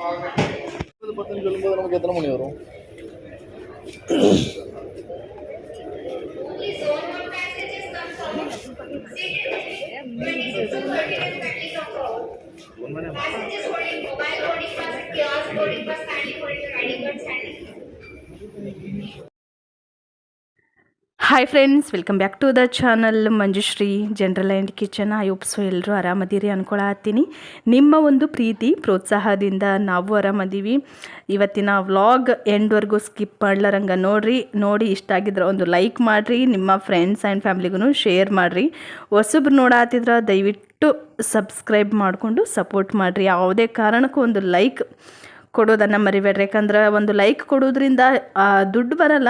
Percent சொல்லும்போது நமக்கு எத்தனை மணி வரும் Passengers holding hi friends welcome back to the channel Manjushree general and kitchen I hope ಎಲ್ಲರೂ ಆರಾಮದಿರಿ ಅನ್ಕೊಳತ್ತೀನಿ ನಿಮ್ಮ ಒಂದು ಪ್ರೀತಿ, ಪ್ರೋತ್ಸಾಹದಿಂದ ನಾವು ಆರಾಮದೀವಿ. ಇವತ್ತಿನ ವ್ಲಾಗ್ ಎಂಡ್ವರೆಗೂ ಸ್ಕಿಪ್ ಮಾಡ್ಲಾರಂಗ ನೋಡ್ರಿ. ನೋಡಿ ಇಷ್ಟ ಆಗಿದ್ರೆ ಒಂದು ಲೈಕ್ ಮಾಡಿರಿ, ನಿಮ್ಮ ಫ್ರೆಂಡ್ಸ್ ಆ್ಯಂಡ್ ಫ್ಯಾಮ್ಲಿಗೂ ಶೇರ್ ಮಾಡಿರಿ. ಹೊಸಬ್ರು ನೋಡಾತಿದ್ರೆ ದಯವಿಟ್ಟು ಸಬ್ಸ್ಕ್ರೈಬ್ ಮಾಡಿಕೊಂಡು ಸಪೋರ್ಟ್ ಮಾಡಿರಿ. ಯಾವುದೇ ಕಾರಣಕ್ಕೂ ಒಂದು ಲೈಕ್ ಕೊಡೋದನ್ನು ಮರಿಬೇಡ್ರಿ. ಯಾಕಂದ್ರೆ ಒಂದು ಲೈಕ್ ಕೊಡೋದ್ರಿಂದ ದುಡ್ಡು ಬರಲ್ಲ.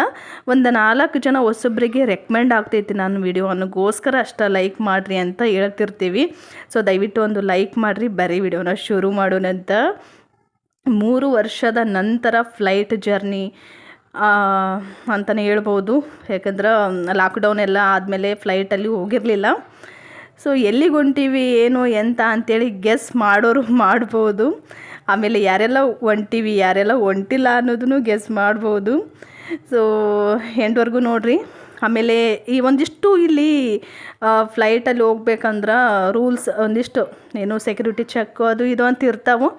ಒಂದು ನಾಲ್ಕು ಜನ ಹೊಸೊಬ್ಬರಿಗೆ ರೆಕಮೆಂಡ್ ಆಗ್ತೈತಿ ನಾನು ವಿಡಿಯೋನಗೋಸ್ಕರ ಅನ್ನೋಗೋಸ್ಕರ ಅಷ್ಟ ಲೈಕ್ ಮಾಡಿರಿ ಅಂತ ಹೇಳ್ತಿರ್ತೀವಿ. ಸೊ ದಯವಿಟ್ಟು ಒಂದು ಲೈಕ್ ಮಾಡಿರಿ, ಬರೀ ವಿಡಿಯೋನ ಶುರು ಮಾಡೋಣಂತ ಮೂರು ವರ್ಷದ ನಂತರ ಫ್ಲೈಟ್ ಜರ್ನಿ ಅಂತಲೇ ಹೇಳ್ಬೋದು. ಯಾಕಂದ್ರೆ ಲಾಕ್ಡೌನ್ ಎಲ್ಲ ಆದಮೇಲೆ ಫ್ಲೈಟಲ್ಲಿ ಹೋಗಿರಲಿಲ್ಲ. ಸೊ ಎಲ್ಲಿಗೆ ಹೊಂಟೀವಿ, ಏನು, ಎಂತ ಅಂತೇಳಿ ಗೆಸ್ ಮಾಡೋರು ಮಾಡ್ಬೋದು. ಆಮೇಲೆ ಯಾರೆಲ್ಲ ಒಂಟಿವಿ ಯಾರೆಲ್ಲ ಒಂಟಿಲ್ಲ ಅನ್ನೋದನ್ನು ಗೆಸ್ ಮಾಡ್ಬೋದು. ಸೊ ಎಂಟ್ವರೆಗೂ ನೋಡ್ರಿ. ಆಮೇಲೆ ಈ ಒಂದಿಷ್ಟು ಇಲ್ಲಿ ಫ್ಲೈಟಲ್ಲಿ ಹೋಗ್ಬೇಕಂದ್ರೆ ರೂಲ್ಸ್ ಒಂದಿಷ್ಟು, ಏನು ಸೆಕ್ಯೂರಿಟಿ ಚೆಕ್ ಅದು ಇದು ಅಂತ ಇರ್ತಾವೆ.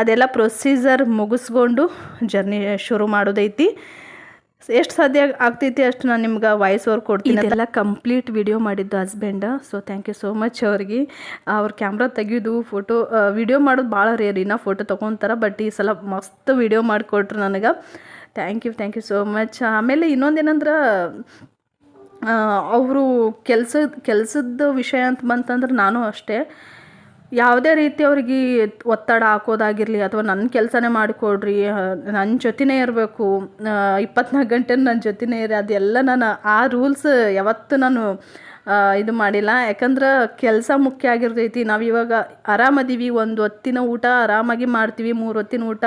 ಅದೆಲ್ಲ ಪ್ರೊಸೀಜರ್ ಮುಗಿಸ್ಕೊಂಡು ಜರ್ನಿ ಶುರು ಮಾಡೋದೈತಿ. ಎಷ್ಟು ಸಾಧ್ಯ ಆಗ್ತೈತಿ ಅಷ್ಟು ನಾನು ನಿಮ್ಗೆ ವಾಯ್ಸ್ ಓವರ್ ಕೊಡ್ತೀನಿ ಅದೆಲ್ಲ ಕಂಪ್ಲೀಟ್ ವಿಡಿಯೋ ಮಾಡಿದ್ದು husband so thank you so much ಅವ್ರಿಗೆ. ಅವ್ರ ಕ್ಯಾಮ್ರಾ ತೆಗಿಯೋದು ಫೋಟೋ ವಿಡಿಯೋ ಮಾಡೋದು ಭಾಳ ರೇರ್ ಇನ್ನ ಫೋಟೋ ತೊಗೊತಾರೆ ಬಟ್ ಈ ಸಲ ಮಸ್ತ್ ವಿಡಿಯೋ ಮಾಡಿಕೊಟ್ರು ನನಗೆ. Thank you thank you so much ಆಮೇಲೆ ಇನ್ನೊಂದೇನಂದ್ರೆ ಅವರು ಕೆಲಸದ ಕೆಲಸದ ವಿಷಯ ಅಂತ ಬಂತಂದ್ರೆ ನಾನು ಅಷ್ಟೇ. ಯಾವುದೇ ರೀತಿ ಅವ್ರಿಗೆ ಒತ್ತಡ ಹಾಕೋದಾಗಿರಲಿ ಅಥವಾ ನನ್ನ ಕೆಲಸನೇ ಮಾಡಿಕೊಡ್ರಿ ನನ್ನ ಜೊತೆನೇ ಇರಬೇಕು ಇಪ್ಪತ್ನಾಲ್ಕು ಗಂಟೆ ನನ್ನ ಜೊತೆನೇ ಇರಿ, ಅದೆಲ್ಲ ನಾನು ಆ ರೂಲ್ಸ್ ಯಾವತ್ತೂ ನಾನು ಇದು ಮಾಡಿಲ್ಲ. ಯಾಕಂದ್ರೆ ಕೆಲಸ ಮುಖ್ಯ ಆಗಿರ್ತೈತಿ. ನಾವು ಇವಾಗ ಆರಾಮದೀವಿ, ಒಂದು ಹೊತ್ತಿನ ಊಟ ಆರಾಮಾಗಿ ಮಾಡ್ತೀವಿ, ಮೂರು ಹೊತ್ತಿನ ಊಟ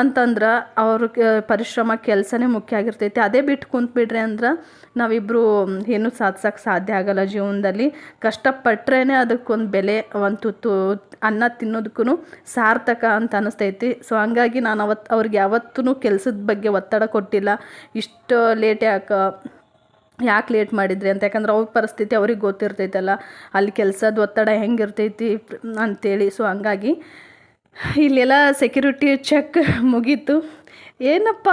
ಅಂತಂದ್ರೆ ಅವ್ರ ಪರಿಶ್ರಮ ಕೆಲಸನೇ ಮುಖ್ಯ ಆಗಿರ್ತೈತಿ. ಅದೇ ಬಿಟ್ಟು ಕುಂತ್ಬಿಡ್ರಿ ಅಂದ್ರೆ ನಾವಿಬ್ಬರು ಏನೂ ಸಾಧ್ಸೋಕೆ ಸಾಧ್ಯ ಆಗಲ್ಲ ಜೀವನದಲ್ಲಿ. ಕಷ್ಟಪಟ್ರೇ ಅದಕ್ಕೊಂದು ಬೆಲೆ, ಒಂದು ತುತ್ತು ಅನ್ನ ತಿನ್ನೋದಕ್ಕೂ ಸಾರ್ಥಕ ಅಂತ ಅನ್ನಿಸ್ತೈತಿ ಸೊ ಹಂಗಾಗಿ ನಾನು ಅವತ್ತು ಅವ್ರಿಗೆ ಯಾವತ್ತೂ ಕೆಲಸದ ಬಗ್ಗೆ ಒತ್ತಡ ಕೊಟ್ಟಿಲ್ಲ. ಇಷ್ಟು ಲೇಟ್ ಯಾಕೆ ಯಾಕೆ ಲೇಟ್ ಮಾಡಿದ್ರಿ ಅಂತ. ಯಾಕಂದ್ರೆ ಅವ್ರ ಪರಿಸ್ಥಿತಿ ಅವ್ರಿಗೆ ಗೊತ್ತಿರ್ತೈತಲ್ಲ. ಅಲ್ಲಿ ಕೆಲಸದ ಒತ್ತಡ ಹೆಂಗಿರ್ತೈತಿ ಅಂತೇಳಿ. ಸೊ ಹಂಗಾಗಿ ಇಲ್ಲೆಲ್ಲ ಸೆಕ್ಯೂರಿಟಿ ಚೆಕ್ ಮುಗೀತು. ಏನಪ್ಪ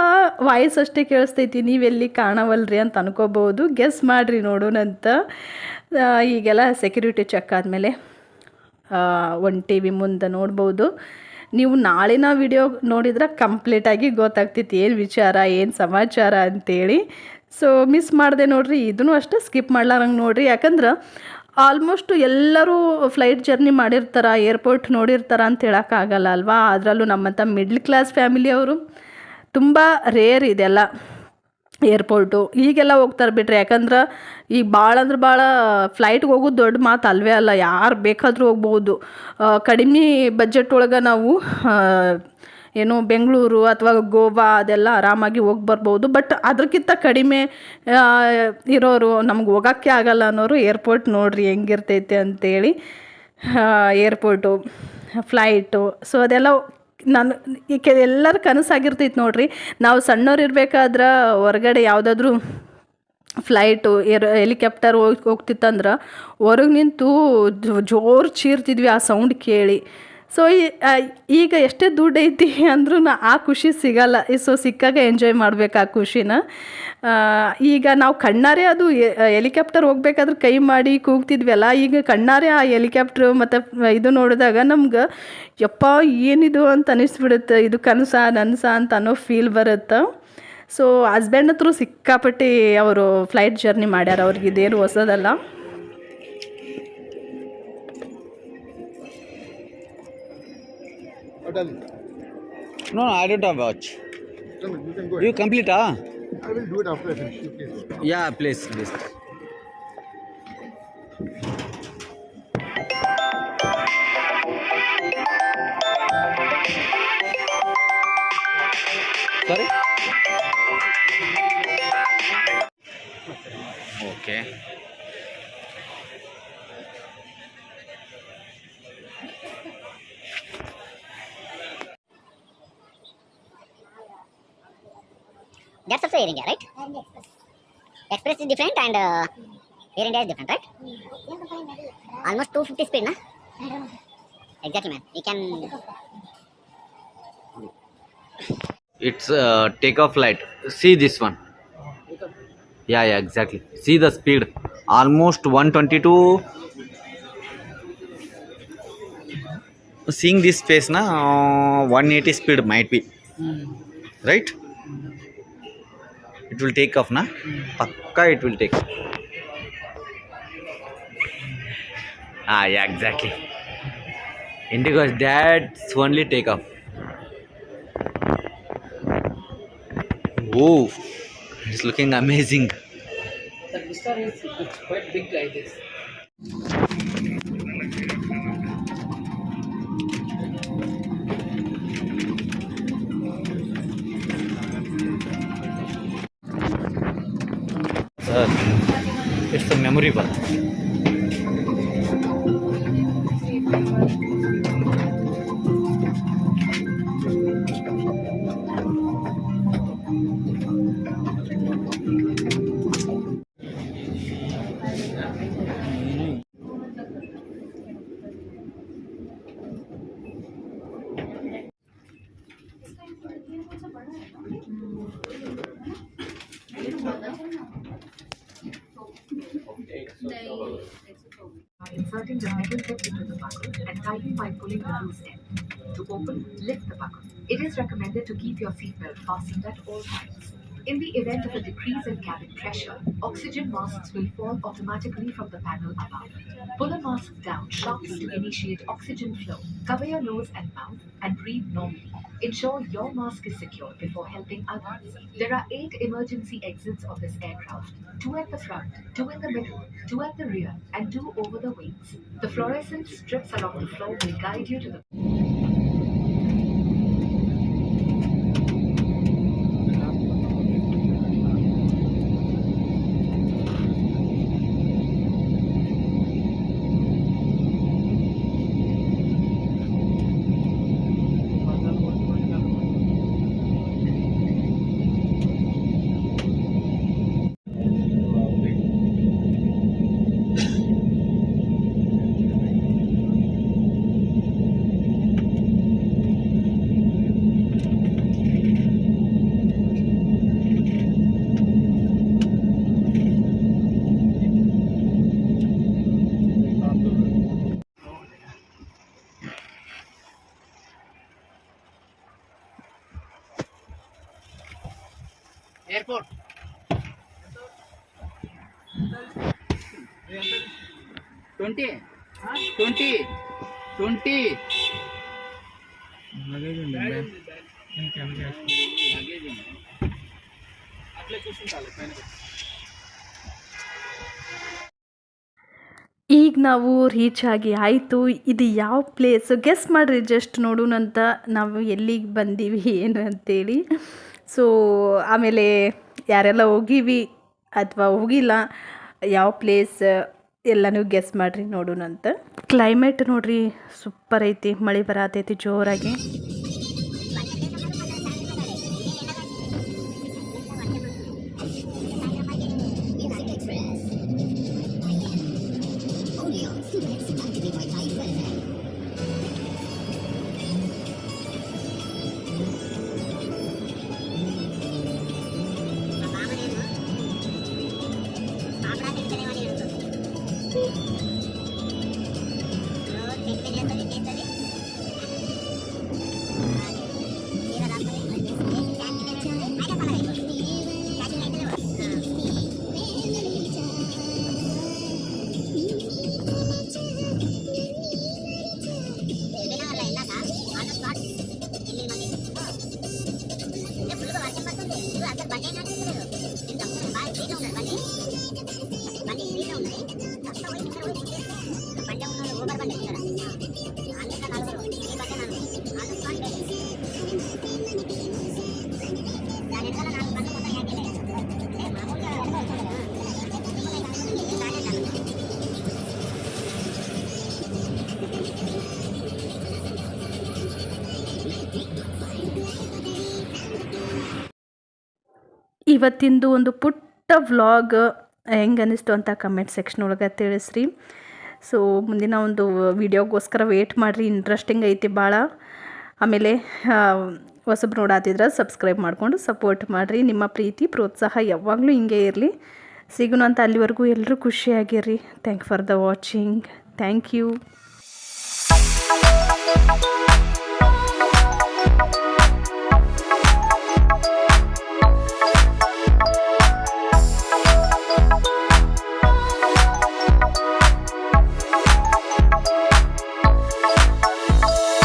ವಾಯ್ಸ್ ಅಷ್ಟೇ ಕೇಳಿಸ್ತೈತಿ, ನೀವೆಲ್ಲಿ ಕಾಣವಲ್ರಿ ಅಂತ ಅನ್ಕೋಬೋದು ಗೆಸ್ ಮಾಡಿರಿ ನೋಡೋಣಂತ ಈಗೆಲ್ಲ ಸೆಕ್ಯೂರಿಟಿ ಚೆಕ್ ಆದಮೇಲೆ ಒಂದು ಟಿ ವಿ ಮುಂದೆ ನೋಡ್ಬೋದು. ನೀವು ನಾಳಿನ ವಿಡಿಯೋ ನೋಡಿದ್ರೆ ಕಂಪ್ಲೀಟಾಗಿ ಗೊತ್ತಾಗ್ತಿತ್ತು, ಏನು ವಿಚಾರ, ಏನು ಸಮಾಚಾರ ಅಂತೇಳಿ. ಸೊ ಮಿಸ್ ಮಾಡಿದೆ ನೋಡ್ರಿ, ಇದನ್ನು ಅಷ್ಟೇ ಸ್ಕಿಪ್ ಮಾಡ್ಲಾರಂಗೆ ನೋಡ್ರಿ. ಯಾಕಂದ್ರೆ ಆಲ್ಮೋಸ್ಟ್ ಎಲ್ಲರೂ ಫ್ಲೈಟ್ ಜರ್ನಿ ಮಾಡಿರ್ತಾರ, ಏರ್ಪೋರ್ಟ್ ನೋಡಿರ್ತಾರ ಅಂತ ಹೇಳೋಕ್ಕಾಗಲ್ಲ ಅಲ್ವಾ? ಅದರಲ್ಲೂ ನಮ್ಮಂಥ ಮಿಡ್ಲ್ ಕ್ಲಾಸ್ ಫ್ಯಾಮಿಲಿಯವರು ತುಂಬ ರೇರ್ ಇದೆಲ್ಲ ಏರ್ಪೋರ್ಟು. ಈಗೆಲ್ಲ ಹೋಗ್ತಾರೆ ಬಿಟ್ರೆ, ಯಾಕಂದ್ರೆ ಈಗ ಭಾಳ ಅಂದ್ರೆ ಭಾಳ ಫ್ಲೈಟ್ಗೆ ಹೋಗೋದು ದೊಡ್ಡ ಮಾತು ಅಲ್ವೇ ಅಲ್ಲ, ಯಾರು ಬೇಕಾದರೂ ಹೋಗ್ಬೋದು. ಕಡಿಮೆ ಬಜೆಟ್ ಒಳಗೆ ನಾವು ಏನು ಬೆಂಗಳೂರು ಅಥವಾ ಗೋವಾ ಅದೆಲ್ಲ ಆರಾಮಾಗಿ ಹೋಗಿ ಬರ್ಬೋದು. ಬಟ್ ಅದಕ್ಕಿಂತ ಕಡಿಮೆ ಇರೋರು ನಮ್ಗೆ ಹೋಗೋಕ್ಕೆ ಆಗಲ್ಲ ಅನ್ನೋರು ಏರ್ಪೋರ್ಟ್ ನೋಡ್ರಿ ಹೆಂಗಿರ್ತೈತೆ ಅಂತೇಳಿ ಏರ್ಪೋರ್ಟು, ಫ್ಲೈಟು, ಸೊ ಅದೆಲ್ಲ ನಾನು ಕೆ, ಎಲ್ಲರ ಕನಸಾಗಿರ್ತೈತೆ ನೋಡ್ರಿ. ನಾವು ಸಣ್ಣವ್ರು ಇರಬೇಕಾದ್ರೆ ಹೊರಗಡೆ ಯಾವುದಾದ್ರೂ ಫ್ಲೈಟು, ಏರ್, ಹೆಲಿಕಾಪ್ಟರ್ ಹೋಗಿ, ಹೋಗ್ತಿತ್ತಂದ್ರೆ ಹೊರಗೆ ನಿಂತು ಜೋರು ಚೀರ್ತಿದ್ವಿ ಆ ಸೌಂಡ್ ಕೇಳಿ. ಸೊ ಈಗ ಎಷ್ಟೇ ದುಡ್ಡು ಐತಿ ಅಂದ್ರೂ ಆ ಖುಷಿ ಸಿಗಲ್ಲ. ಸೊ ಸಿಕ್ಕಾಗ ಎಂಜಾಯ್ ಮಾಡ್ಬೇಕು ಆ ಖುಷಿನ. ಈಗ ನಾವು ಕಣ್ಣಾರೆ ಅದು ಹೆಲಿಕಾಪ್ಟರ್ ಹೋಗ್ಬೇಕಾದ್ರೆ ಕೈ ಮಾಡಿ ಕೂಗ್ತಿದ್ವಲ್ಲ, ಈಗ ಕಣ್ಣಾರೆ ಆ ಹೆಲಿಕಾಪ್ಟ್ರು ಮತ್ತು ಇದು ನೋಡಿದಾಗ ನಮ್ಗೆ ಯಪ್ಪ ಏನಿದು ಅಂತ ಅನಿಸ್ಬಿಡುತ್ತೆ. ಇದು ಕನಸ, ನನಸ ಅಂತ ಅನ್ನೋ ಫೀಲ್ ಬರುತ್ತೆ. ಸೊ ಹಸ್ಬೆಂಡ್ ಹತ್ರ ಸಿಕ್ಕಾಪಟ್ಟಿ ಅವರು ಫ್ಲೈಟ್ ಜರ್ನಿ ಮಾಡ್ಯಾರ. ಅವ್ರಿಗೆ ಇದೇನು ಹೊಸದಲ್ಲ. No, no, I don't have watch. Tell me, you can go You ahead. complete, ah? I will do it after I finish. You please go. Yeah, please, please. Sorry? That's also Air India, right? Express is different and uh, Air India is different, right? Almost 250 speed, na? Exactly, man. You can. It's uh, takeoff light. See this one. Yeah, yeah, exactly. See the speed. Almost 122. Seeing this space, na, uh, 180 speed might be. Right? It will take off, na? Pakka it will take. Ah, yeah, exactly. Indigo, that's only take off. Oh, it's looking amazing. The Vista is quite big like this. some memory for that. Tighten by pulling the loose end. To open, lift the buckle. It is recommended to keep your seatbelt fastened at all times. In the event of a decrease in cabin pressure, oxygen masks will fall automatically from the panel above. Pull a mask down sharply to initiate oxygen flow. Cover your nose and mouth and breathe normally. Ensure your mask is secure before helping others. There are eight emergency exits on this aircraft two at the front, two in the middle, two at the rear, and two over the wings. The fluorescent strips along the floor will guide you to the Airport. Twenty. Twenty. Twenty. Luggage ఉంది. అట్లే చూసుకుంటాలి పైన ಈಗ ನಾವು reach ಆಗಿ ಆಯಿತು ಇದು ಯಾವ place guess ಮಾಡಿರಿ ಜಸ್ಟ್ ನೋಡೋಣಂತ ನಾವು ಎಲ್ಲಿಗೆ ಬಂದೀವಿ ಏನು ಅಂತೇಳಿ ಸೊ ಆಮೇಲೆ ಯಾರೆಲ್ಲ ಹೋಗೀವಿ ಅಥವಾ ಹೋಗಿಲ್ಲ, ಯಾವ ಪ್ಲೇಸ್ ಎಲ್ಲನೂ ಗೆಸ್ ಮಾಡಿರಿ ನೋಡೋಣಂತ. ಕ್ಲೈಮೇಟ್ ನೋಡ್ರಿ ಸೂಪರ್ ಐತಿ, ಮಳೆ ಬರತೈತಿ ಜೋರಾಗಿ. ಇವತ್ತಿಂದು ಒಂದು ಪುಟ್ಟ ವ್ಲಾಗ್ ಹೆಂಗೆ ಅನ್ನಿಸ್ತು ಅಂತ ಕಮೆಂಟ್ ಸೆಕ್ಷನ್ ಒಳಗೆ ತಿಳಿಸ್ರಿ. ಸೊ ಮುಂದಿನ ಒಂದು ವಿಡಿಯೋಗೋಸ್ಕರ ವೇಟ್ ಮಾಡಿರಿ ಇಂಟ್ರೆಸ್ಟಿಂಗ್ ಐತಿ ಭಾಳ ಆಮೇಲೆ ಹೊಸಬ್ರು ನೋಡಾತಿದ್ರೆ ಸಬ್ಸ್ಕ್ರೈಬ್ ಮಾಡಿಕೊಂಡು ಸಪೋರ್ಟ್ ಮಾಡಿರಿ. ನಿಮ್ಮ ಪ್ರೀತಿ, ಪ್ರೋತ್ಸಾಹ ಯಾವಾಗಲೂ ಹಿಂಗೆ ಇರಲಿ. ಸಿಗೋಣ ಅಂತ ಅಲ್ಲಿವರೆಗೂ ಎಲ್ಲರೂ ಖುಷಿಯಾಗಿರ್ರಿ. Thank for the watching thank you